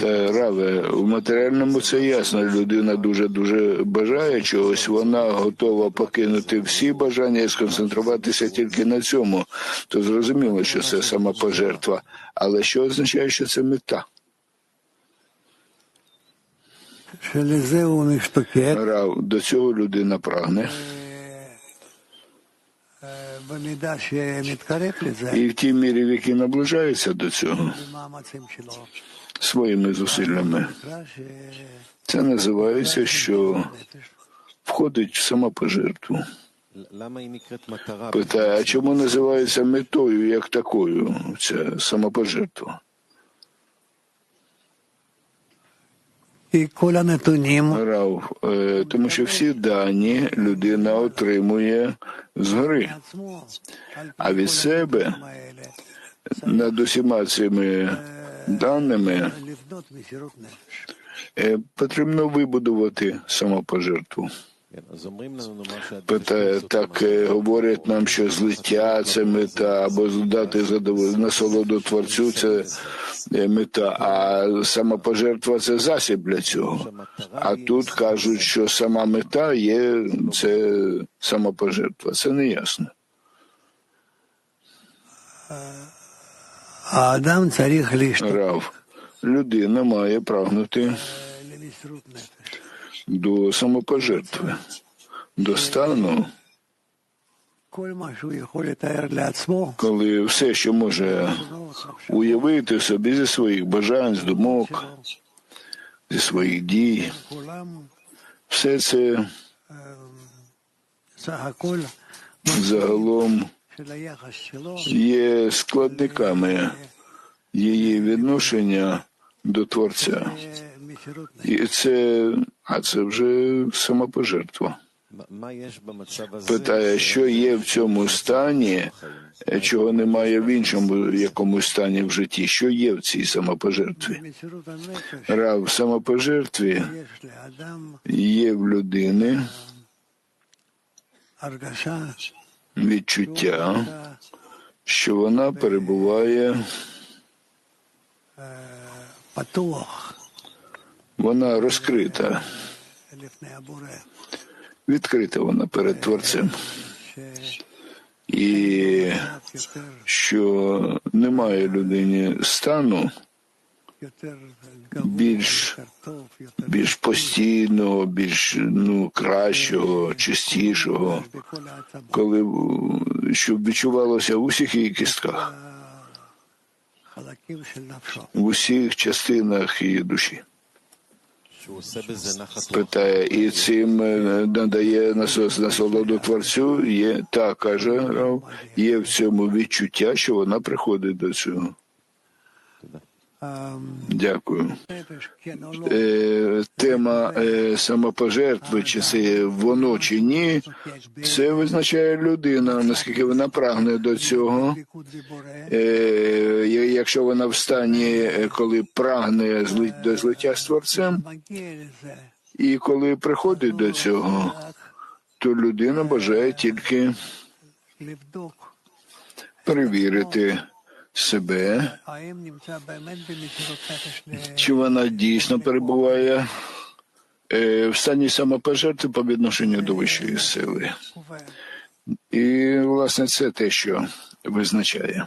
Раве, в матеріальному це ясно. Людина дуже дуже бажає чогось. Вона готова покинути всі бажання і сконцентруватися тільки на цьому. То зрозуміло, що це самопожертва. Але що означає, що це мета? Рав, до цього людина прагне. І в тій мірі, в якій наближається до цього своїми зусиллями. Це називається, що входить в самопожертву. Питає, а чому називається метою як такою? Ця самопожертва? Рав, е, тому що всі дані людина отримує згори, а від себе над усіма цими даними, е, потрібно вибудувати самопожертву. Так е, говорять нам, що злиття це мета, або дати насолоду творцю це е, мета, а самопожертва це засіб для цього. А тут кажуть, що сама мета є це самопожертва. Це не ясно. Рав, людина має прагнути до самопожертви, до стану, коли все, що може уявити собі зі своїх бажань, з думок, зі своїх дій, все це загалом є складниками її відношення до Творця. І це, а це вже самопожертва. Питає, що є в цьому стані, чого немає в іншому якомусь стані в житті, що є в цій самопожертві? Рав самопожертві є в людини відчуття, що вона перебуває. Вона розкрита. Відкрита вона перед творцем. І що немає людині стану більш більш постійного, більш ну кращого, чистішого, коли е, щоб відчувалося в усіх її кістках, в усіх частинах її душі. Питає, і цим е, надає насолоду творцю, є та каже, Рав, є в цьому відчуття, що вона приходить до цього. Дякую. Е, Тема е, самопожертви, чи це воно чи ні, це визначає людина, наскільки вона прагне до цього. Е, Якщо вона в стані, е, коли прагне до злиття з творцем, і коли приходить до цього, то людина бажає тільки перевірити себе, чи вона дійсно перебуває е, в стані самопожертви по відношенню до вищої сили. І, власне, це те, що визначає.